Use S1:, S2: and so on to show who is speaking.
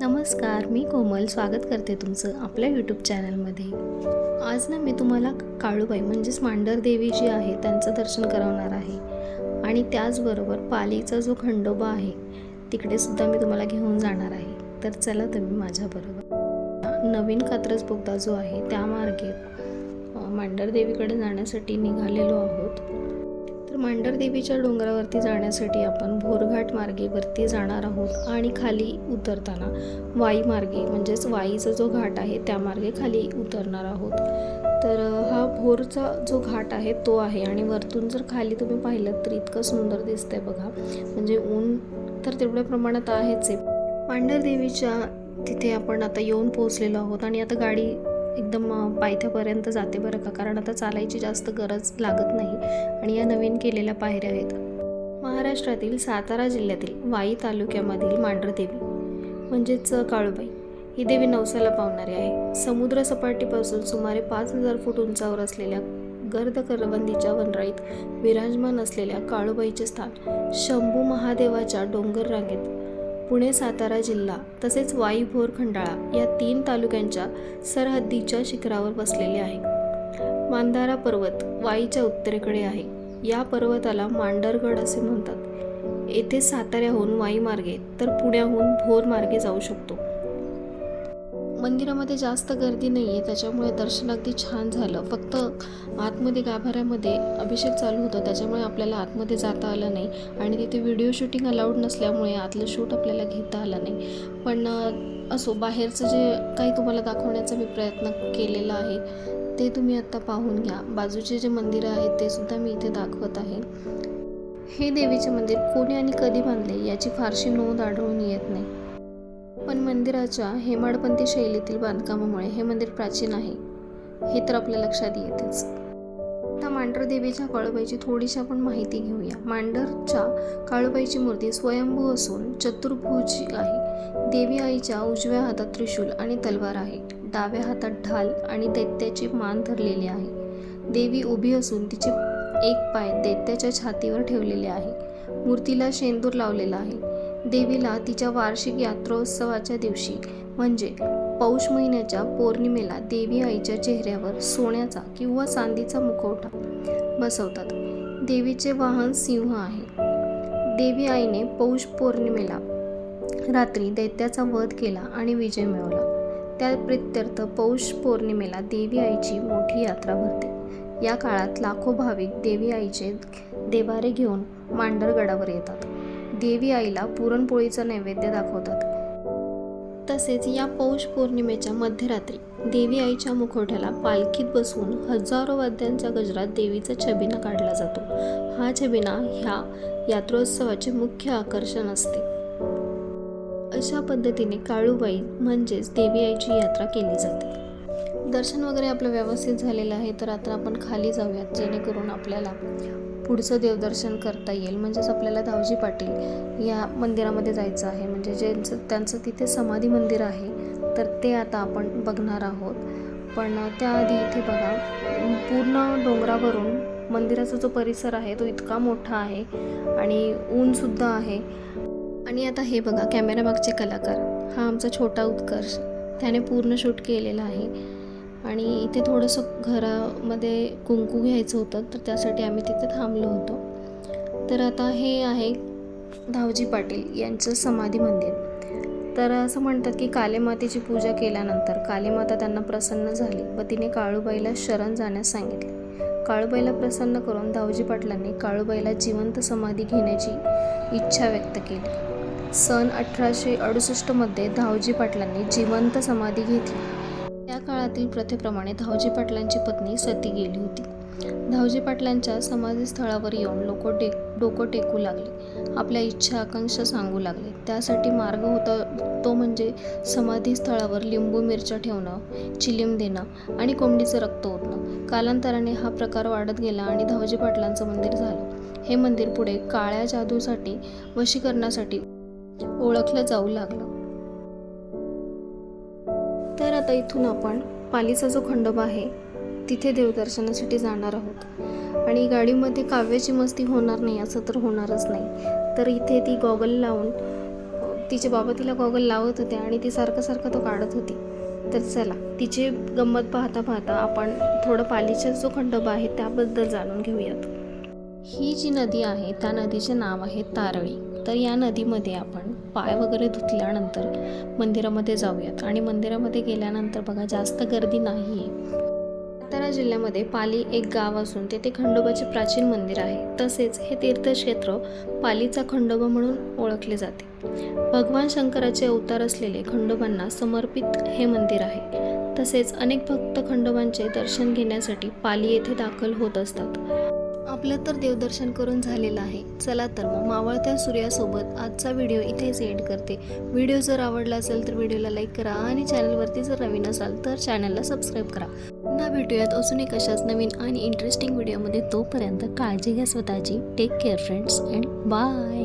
S1: नमस्कार मी कोमल. स्वागत करते तुमचं आपल्या यूट्यूब चॅनलमध्ये आज ना मी तुम्हाला काळूबाई म्हणजेच मांडर देवी जी आहे त्यांचं दर्शन करवणार आहे. आणि त्याचबरोबर पालीचा जो खंडोबा आहे तिकडे सुद्धा मी तुम्हाला घेऊन जाणार आहे. तर चला तुम्ही माझ्याबरोबर नवीन कात्रज बोगदा जो आहे त्यामार्गे मांडर देवीकडे जाण्यासाठी निघालेलो आहोत. तर देवीच्या डोंगरावरती जाण्यासाठी आपण भोरघाट मार्गेवरती जाणार आहोत आणि खाली उतरताना वाई मार्गे म्हणजेच वाईचा जो घाट आहे त्या मार्गे खाली उतरणार आहोत. तर हा भोरचा जो घाट आहे तो आहे. आणि वरतून जर खाली तुम्ही पाहिलं तर इतकं सुंदर दिसतंय बघा. म्हणजे ऊन तर तेवढ्या प्रमाणात आहेच आहे. मांडरदेवीच्या तिथे आपण आता येऊन पोहोचलेलो आहोत आणि आता गाडी एकदम पायथ्यापर्यंत जाते बरं का? कारण आता चालायची जास्त गरज लागत नाही आणि या नवीन केलेल्या पायऱ्या आहेत. महाराष्ट्रातील सातारा जिल्ह्यातील वाई तालुक्यामधील मांढरदेवी म्हणजेच काळूबाई. ही देवी नवसाला पावणारी आहे. समुद्र सपाटीपासून सुमारे पाच हजार फूट उंचावर असलेल्या गर्द करवंदीच्या वनराईत विराजमान असलेल्या काळूबाईचे स्थान शंभू महादेवाच्या डोंगर रांगेत पुणे सातारा जिल्हा तसेच वाई भोर खंडाळा या तीन तालुक्यांच्या सरहद्दीच्या शिखरावर बसलेले आहे. मांधारा पर्वत वाईच्या उत्तरेकडे आहे. या पर्वताला मांडरगड असे म्हणतात. येथे साताऱ्याहून वाई मार्गे तर पुण्याहून भोर मार्गे जाऊ शकतो. मंदिरामध्ये जास्त गर्दी नाही आहे त्याच्यामुळे दर्शन अगदी छान झालं. फक्त आतमध्ये गाभाऱ्यामध्ये अभिषेक चालू होता त्याच्यामुळे आपल्याला आतमध्ये जाता आलं नाही. आणि तिथे व्हिडिओ शूटिंग अलाउड नसल्यामुळे आतलं शूट आपल्याला घेता आलं नाही. पण असो बाहेरचं जे काही तुम्हाला दाखवण्याचा मी प्रयत्न केलेला आहे ते तुम्ही आत्ता पाहून घ्या. बाजूचे जे मंदिरं आहेत ते सुद्धा मी इथे दाखवत आहे. हे देवीचे मंदिर कोणी आणि कधी बांधले याची फारशी नोंद आढळून येत नाही. मंदिराच्या हेमाडपंथी शैलीतील बांधकामामुळे हे मंदिर प्राचीन आहे. हे तर आपल्या लक्षात येतेच. आता मांडर देवीच्या काळूबाईची थोडीशी आपण माहिती घेऊया. मांडरच्या काळूबाईची मूर्ती स्वयंभू असून चतुर्भुजी आहे. देवी आईच्या उजव्या हातात त्रिशूल आणि तलवार आहे. डाव्या हातात ढाल आणि दैत्याची मान धरलेली आहे. देवी उभी असून तिचे एक पाय दैत्याच्या छातीवर ठेवलेले आहे. मूर्तीला शेंदूर लावलेला आहे. देवीला तिच्या वार्षिक यात्रोत्सवाच्या दिवशी म्हणजे पौष महिन्याच्या पौर्णिमेला देवी आईच्या चेहऱ्यावर सोन्याचा किंवा चांदीचा मुखवटा बसवतात. देवीचे वाहन सिंह आहे. देवी आईने पौष पौर्णिमेला रात्री दैत्याचा वध केला आणि विजय मिळवला. त्या प्रित्यर्थ पौष पौर्णिमेला देवी आईची मोठी यात्रा भरते. या काळात लाखो भाविक देवी आईचे देवारे घेऊन मांडरगडावर येतात. देवी आईला पुरणपोळीचा नैवेद्य दाखवतात. तसेच या पौष पौर्णिमेच्या मध्यरात्री देवी आईच्या मुखवट्याला पालखीत बसवून हजारो वाद्यांच्या गजरात देवीचा छबिना काढला जातो. हा छबिना ह्या यात्रोत्सवाचे मुख्य आकर्षण असते. अशा पद्धतीने काळूबाई म्हणजेच देवी आईची यात्रा केली जाते. दर्शन वगैरे आपलं व्यवस्थित झालेलं आहे तर आता आपण खाली जाऊयात जेणेकरून आपल्याला पुढचं देवदर्शन करता येईल. म्हणजेच आपल्याला दावजी पाटील या मंदिरामध्ये जायचं आहे. म्हणजे ज्यांचं त्यांचं तिथे समाधी मंदिर आहे तर ते आता आपण बघणार आहोत. पण त्याआधी इथे बघा पूर्ण डोंगरावरून मंदिराचा जो परिसर आहे तो इतका मोठा आहे आणि ऊनसुद्धा आहे. आणि आता हे बघा कॅमेरामागचे कलाकार. हा आमचा छोटा उत्कर्ष. त्याने पूर्ण शूट केलेला आहे. आणि इथे थोडंसं घरामध्ये कुंकू घ्यायचं होतं तर त्यासाठी आम्ही तिथे थांबलो होतो. तर आता हे आहे धावजी पाटील यांचं समाधी मंदिर. तर असं म्हणतात की कालेमातेची पूजा केल्यानंतर कालीमाता त्यांना प्रसन्न झाली व तिने काळूबाईला शरण जाण्यास सांगितले. काळूबाईला प्रसन्न करून दावजी पाटलांनी काळूबाईला जिवंत समाधी घेण्याची इच्छा व्यक्त केली. सन अठराशे अडुसष्टमध्ये धावजी पाटलांनी जिवंत समाधी घेतली. काळातील प्रथेप्रमाणे धावजी पाटलांची पत्नी सती गेली होती. धावजी पाटलांच्या समाधीस्थळावर येऊन लोक टेक डोकं टेकू लागले. आपल्या इच्छा आकांक्षा सांगू लागले. त्यासाठी मार्ग होता तो म्हणजे समाधीस्थळावर लिंबू मिरच्या ठेवणं चिलीम देणं आणि कोंबडीचं रक्त ओतणं. कालांतराने हा प्रकार वाढत गेला आणि धावजी पाटलांचं मंदिर झालं. हे मंदिर पुढे काळ्या जादूसाठी वशीकरणासाठी ओळखलं जाऊ लागलं. तर आता इथून आपण पालीचा जो खंडोबा आहे तिथे देवदर्शनासाठी जाणार आहोत. आणि गाडीमध्ये काव्याची मस्ती होणार नाही असं तर होणारच नाही. तर इथे ती गॉगल लावून तिचे बाबा तिला गॉगल लावत होते आणि ती सारखं सारखं तो काढत होती. तर चला तिची गंमत पाहता पाहता आपण थोडं पालीचा जो खंडोबा आहे त्याबद्दल जाणून घेऊयात. ही जी नदी आहे त्या नदीचे नाव आहे तारळी. तर या नदीमध्ये आपण पाय वगैरे धुतल्यानंतर मंदिरामध्ये जाऊयात. आणि मंदिरामध्ये गेल्यानंतर बघा जास्त गर्दी नाही आहे सातारा जिल्ह्यामध्ये पाली एक गाव असून तेथे खंडोबाचे प्राचीन मंदिर आहे. तसेच हे तीर्थक्षेत्र पालीचा खंडोबा म्हणून ओळखले जाते. भगवान शंकराचे अवतार असलेले खंडोबांना समर्पित हे मंदिर आहे. तसेच अनेक भक्त खंडोबांचे दर्शन घेण्यासाठी पाली येथे दाखल होत असतात. आपलं तर देवदर्शन करून झालेलं आहे. चला तर मग मावळत्या सूर्यासोबत आजचा व्हिडिओ इथेच एंड करते. व्हिडिओ जर आवडला असेल तर व्हिडिओला लाईक करा आणि चॅनलवरती जर नवीन असाल तर चॅनलला सबस्क्राईब करा. पुन्हा भेटूयात अजून एक अशाच नवीन आणि इंटरेस्टिंग व्हिडिओमध्ये तोपर्यंत काळजी घ्या स्वतःची. Take care friends and bye